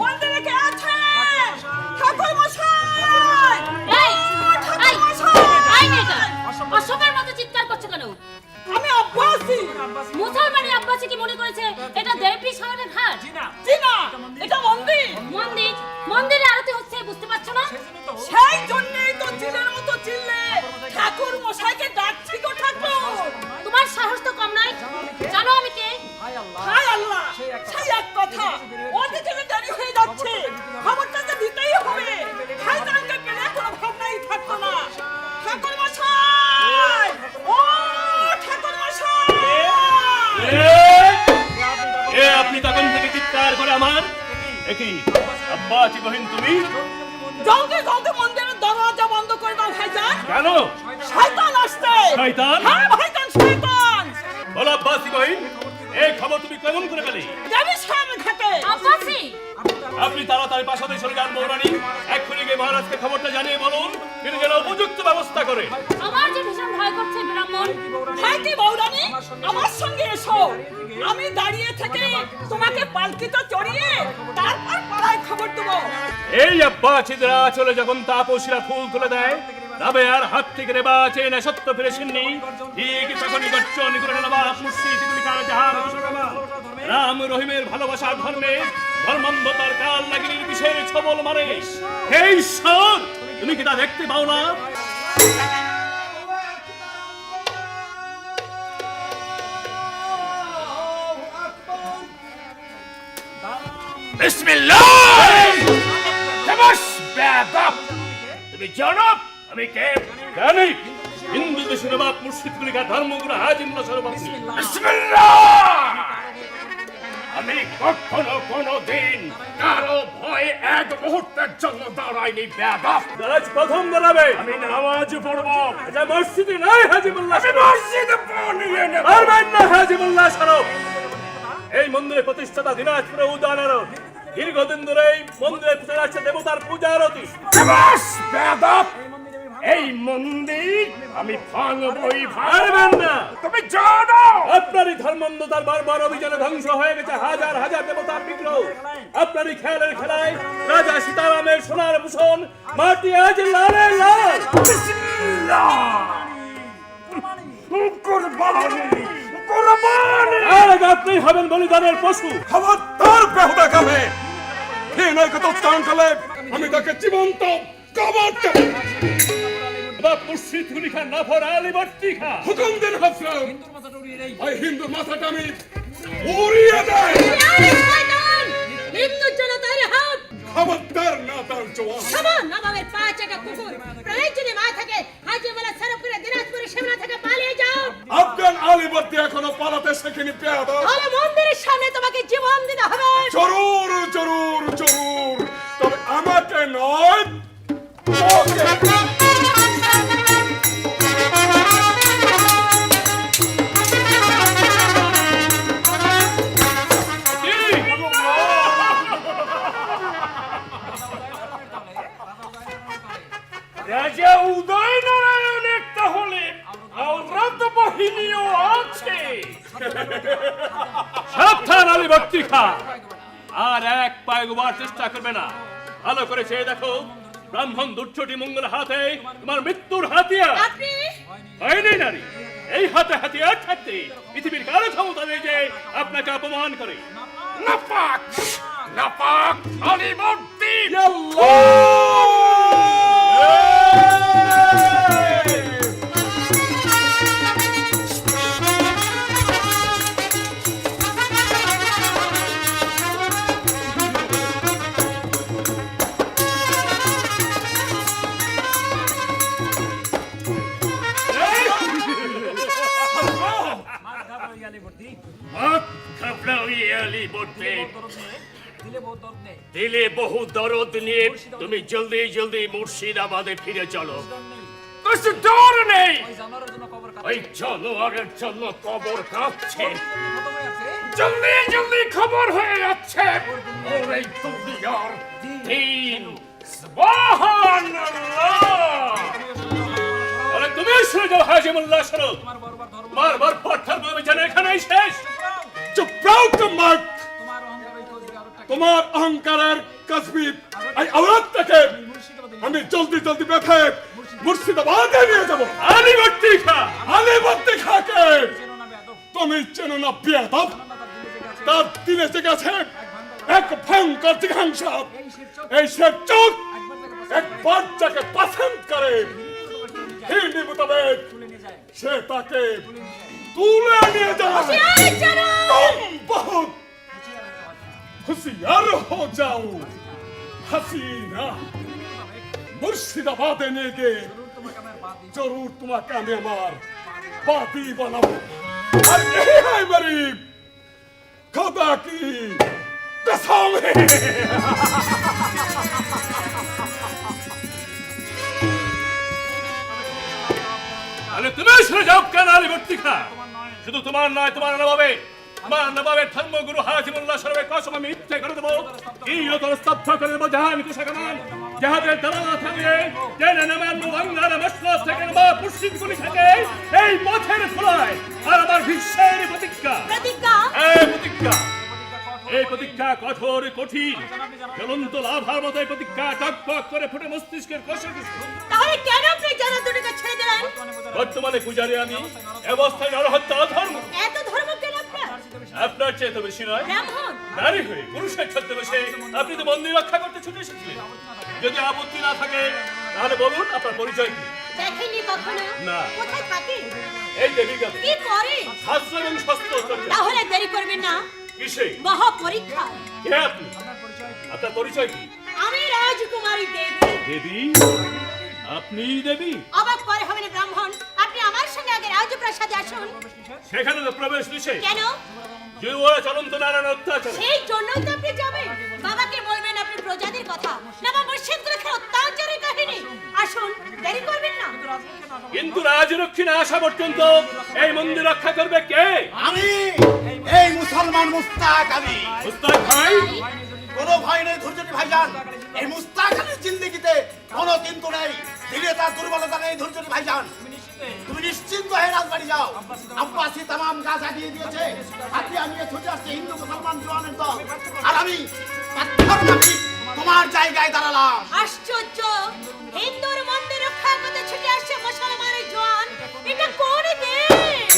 মন্দিরে মশাই মশাই চিৎকার করছ কেন? আমি আব্বাসি মুসলমানি আব্বাসী মনে করেছে এটা দেবী শহরের ঘাট এটা মন্দির মন্দির মন্দিরে আরতি হচ্ছে বুঝতে পারছ না সেই জন্যই তো চিলের মতো চিল্লে ঠাকুর মশাইকে এক কথা ওদিকে যে দেরি হয়ে যাচ্ছে। খবরটা তো দিতেই হবে। খাইদানকে পেলে কোনো ভাবনাই থাকতো না। ঠাকুর মশাই! ও ঠাকুর মশাই! এ আপনি তখন থেকে চিৎকার করে আমার? একই আব্বাসি কহিন তুমি? জলদি জলদি মন্দিরের দরজা বন্ধ করে দাও ভাইজান কেন? শয়তান আসছে। শয়তান? হ্যাঁ ভাইজান শয়তান। বলো আব্বাসি কহিন। এই খবর তুমি কেমন করে পেলে? তোমাকে পালকিতে চড়িয়ে তারপর খবর এই আব্বাসিদরা চলে যখন তাপসীরা ফুল তুলে দেয়, তবে আর হাত থেকে রেবা চেয়ে সত্য ফিরেছেননি ঠিক তখনই গর্জন করে নবাব মুর্শিদ ইবনে কার জাহান রাম রহিমের ভালোবাসা ধর্মে ধর্মান্ধতার কাল বিষয়ের ছবল মারে। হে ঈশ্বর তুমি কি তা দেখতে পাও না? তুমি জানো আমি কে? জানি। হিন্দু দেশের বাপ মুর্শিদ কুলিকা ধর্মগুরু হাজিমুল্লাহ সরবাব আমি কখনো কোনো দিন কারও ভয়ে এক মুহূর্তের জন্য দাঁড়াইনি ব্যাদব। আজ প্রথম দাঁড়াবে। আমি নামাজ পড়ব। আচ্ছা মসজিদে নাই হাজিমুল্লাহ আমি মসজিদে পড়িয়ে নেব। পারবেন না হাজিমুল্লাহ সরব এই মন্দিরের প্রতিষ্ঠাতা দিনাজপুরে উদাহরণ দীর্ঘদিন ধরে এই মন্দিরে চলে আছে দেবতার পূজা আরতি। এই মন্দির আমি ভাঙবই পারবেন না তুমি জানো! আপনারই ধর্মান্ধতার বারবার অভিযানে ধ্বংস হয়ে গেছে হাজার হাজার দেবতার বিগ্রহ। আপনারই খেয়ালের খেলায় রাজা সীতারামের সোনার ভূষণ মাটি আজ লালে লাল। আর আপনি হবেন বলিদানের পশু। খবরদার বেহুদা খাবে। এই নয় কত অঞ্চলে আমি তাকে জীবন্ত কবর হুকুম দিন হাফরাম ওই হিন্দু মাথাটা আমি উড়িয়ে দেয় হিন্দু জনতার হাত খবরদার না তার জওয়ান সাবান নবাবের পা চাকা কুকুর। প্রয়োজনে মা থেকে হাজিমালা সরব আর এক পায়ে গোবার চেষ্টা করবে না। ভালো করে চেয়ে দেখো ব্রাহ্মণ দুর্চটি মঙ্গল হাতে তোমার মৃত্যুর হাতিয়ার আপনি? হয়নি নারী এই হাতে হাতিয়ার থাকতে পৃথিবীর কারও ক্ষমতা নেই যে আপনাকে অপমান করে। নাপাক নাপাক আলিবর্তী ইয়ালি দিলে বহু দরদ নিয়ে তুমি জলদি জলদি মুর্শিদাবাদে ফিরে চলো। কিছু ডর নেই। ওই জানোয়ারের জন্য কবর কাঁপছে। জলদি জলদি খবর হয়ে যাচ্ছে। ওর এই দুনিয়ার দিন। তুমি শুনে যাও হাজিমুল্লাহ শরফ বারবার পাঠার অভিযান এখানেই শেষ। চুপ রাও তোমার আসবি এই আওয়াজটাকে আমি জলদি জলদি বেঁধে মুর্শিদাবাদে নিয়ে যাব। আলিবর্তী খা। আলিবর্তী খাকে তুমি চেনো না বেয়াদব? তার দিনে জেগেছে এক ভয়ঙ্কর জিঘাংসা। এই সে চোখ এক বাচ্চাকে পছন্দ করে হিন্দি মোতাবেক সে তাকে তুলে নিয়ে যাবে হুশিয়ার হো যাও। হাসিনা মুর্শিদাবাদে নিয়ে গিয়ে জরুর তোমাকে আমি আমার পাতি বানাবো। আর এই হয় গরিব খোদা কি কসম তুমি সরে যাও কেন আলিবর্তী খা শুধু তোমার নয় তোমার নবাবে। আমার নবাবের ধর্মগুরু হাজিমুল্লাহ সরবে কসম আমি ইচ্ছে করে দেবো। কি তোর স্তব্ধ করে দেবো জাহান কুশাকামান যাহাদের দাঁড়ানো থাকলে জেনে নেবেন মুভাঙ্গার মশলাস থেকে বা পুষ্টিক গুলি থাকে এই পথের খোলায় আর আমার বিশ্বের প্রতিজ্ঞা। প্রতিজ্ঞা? এই প্রতিজ্ঞা। এই প্রতিজ্ঞা কঠোর কঠিন। জ্বলন্ত লাভার মতো এই প্রতিজ্ঞা টকটক করে ফুটে মস্তিষ্কের কষে তাহলে কেন আপনি দুটোকে ছেড়ে দিলেন? বর্তমানে পূজারে আমি অবস্থায় নরহত্যা অধর্ম। এত ধর্ম কেন আপনার? চেয়ে তো বেশি নয়। নারী হয়ে পুরুষের ছদ্মবেশে আপনি তো মন্দির রক্ষা করতে ছুটে এসেছিলেন। যদি আপত্তি না থাকে তাহলে বলুন আপনার পরিচয় কি? দেখেননি কখনো? না। কোথায় থাকে? এই দেবী কি করে? শাস্ত্র এবং শস্ত্র তাহলে দেরি করবেন না। কিসে? মহা পরীক্ষা কে আপনি? আপনার পরিচয় কি? আমি রাজকুমারী দেবী। দেবী? আপনি দেবী? অবাক করে হবেন ব্রাহ্মণ আপনি আমার সঙ্গে আগে রাজপ্রাসাদে আসুন। সেখানে তো প্রবেশ নিষেধ। কেন? যে ওরা চলন্ত নারায়ণ অত্যাচার। সেই জন্যই তো আপনি যাবেন। বাবাকে বলবেন আপনি প্রজাদের কথা। না বা মুর্শিদ অত্যাচারের কাহিনী আসুন দেরি করবেন না। কিন্তু রাজরক্ষী না আসা পর্যন্ত এই মন্দির রক্ষা করবে কে? আমি এই মুসলমান মুস্তাক আলী। মুস্তাক ভাই? কোনো ভয় নেই ধৈর্যটি ভাইজান। এই মুস্তাক আলীর জিন্দগিতে কোনো কিন্তু নেই। ধীরে তার দুর্বলতা নেই ধৈর্যটি ভাইজান। তুমি নিশ্চিন্ত হয়ে রাজবাড়ি যাও। আব্বাসি তামাম গাছ আগিয়ে দিয়েছে। হাতি আমি ছুটে আসছে হিন্দু মুসলমান জোয়ানের দল। আর আমি পাথর তোমার জায়গায় দাঁড়ালাম। আশ্চর্য! হিন্দুর মন্দির রক্ষার কথা ছুটে আসছে মুসলমানের জোয়ান। এটা কোন দেশ?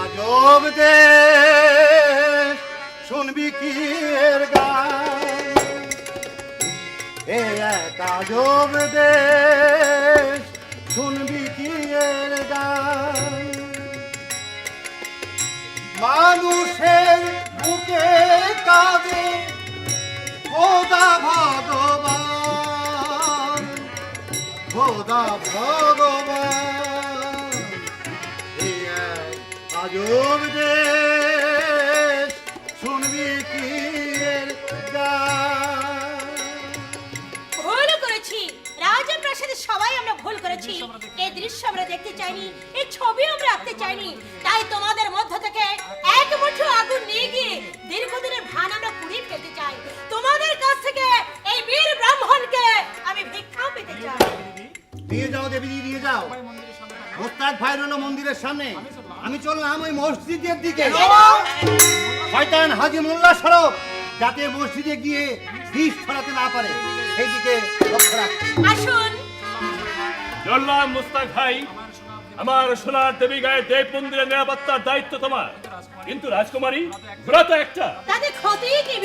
আজব দেশ শুনবি কি এর গান? এ এক আজব দেশ শুনবি কি এর গান? মানুষের বুকে কাঁদে খোদা ভগবান। আজব দেশ শুনবি ভুল করেছি। রাজপ্রাসাদে সবাই আমরা ভুল করেছি। এই দৃশ্য আমরা দেখতে চাইনি। এই ছবি আমরা আঁকতে চাইনি। তাই তোমাদের মধ্য থেকে এক মুঠো আগুন নিয়ে গিয়ে দীর্ঘদিনের মোস্তাক ভাই রইল মন্দিরের সামনে। আমি চললাম। ওই মসজিদের দিকে। শয়তান হাজি মোল্লা সরব যাতে মসজিদে গিয়ে বিষ ছড়াতে না পারে। সেই দিকে আসুন। চললাম মুস্তাক ভাই আমার সোনার দেবী গায়ে দেব মন্দিরের নিরাপত্তার দায়িত্ব তোমার। কিন্তু রাজকুমারী ঘোড়া তো একটা। তাতে ক্ষতি কি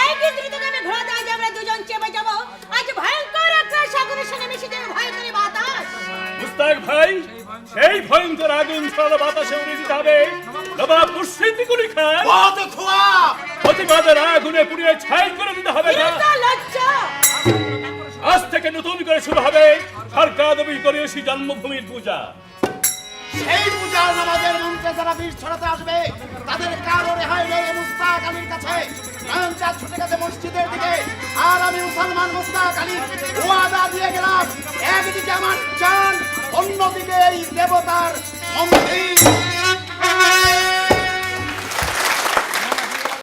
এই বিদ্রুতগামী ঘোড়া আজ আমরা দুজন চেপে যাব। আজ ভয়ঙ্কর আকাশ আগুনের সঙ্গে মিশে যাবে ভয়ঙ্করী বাতাস। মুস্তাক ভাই সেই ভয়ঙ্কর আগুন ছড়ানো বাতাসে উড়ে দিতে হবে। নবাব মুর্শিদি কুলি খান। খোয়া প্রতিবাদের আগুনে পুড়িয়ে ছাই করে দিতে হবে না। আজ থেকে নতুন করে শুরু হবে সরকারদবি করিয়েছি জন্মভূমির পূজা। সেই পূজার নামাজের মন্ত্রে যারা বিষ ছড়াতে আসবে তাদের কারও রেহাই নেই মুস্তাক আলীর কাছে। চাঁদ ছুটে গেছে মসজিদের দিকে। আর আমি মুসলমান মুস্তাক আলী ওয়াদা দিয়ে গেলাম। একদিকে আমার চান অন্যদিকে এই দেবতার অন্তিম